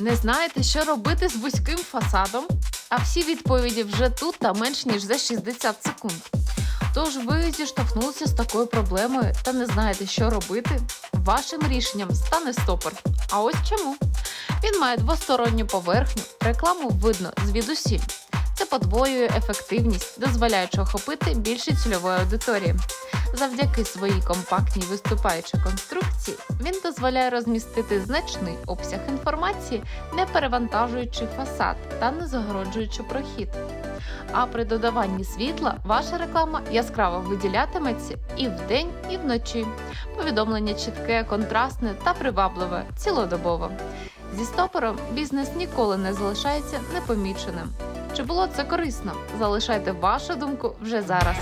Не знаєте, що робити з вузьким фасадом? А всі відповіді вже тут та менш ніж за 60 секунд. Тож ви зіштовхнулися з такою проблемою та не знаєте, що робити? Вашим рішенням стане стопор. А ось чому? Він має двосторонню поверхню, рекламу видно звідусіль. Це подвоює ефективність, дозволяючи охопити більше цільової аудиторії. Завдяки своїй компактній виступаючій конструкції він дозволяє розмістити значний обсяг інформації, не перевантажуючи фасад та не загороджуючи прохід. А при додаванні світла ваша реклама яскраво виділятиметься і вдень, і вночі. Повідомлення чітке, контрастне та привабливе цілодобово. Зі стопором бізнес ніколи не залишається непоміченим. Чи було це корисно? Залишайте вашу думку вже зараз.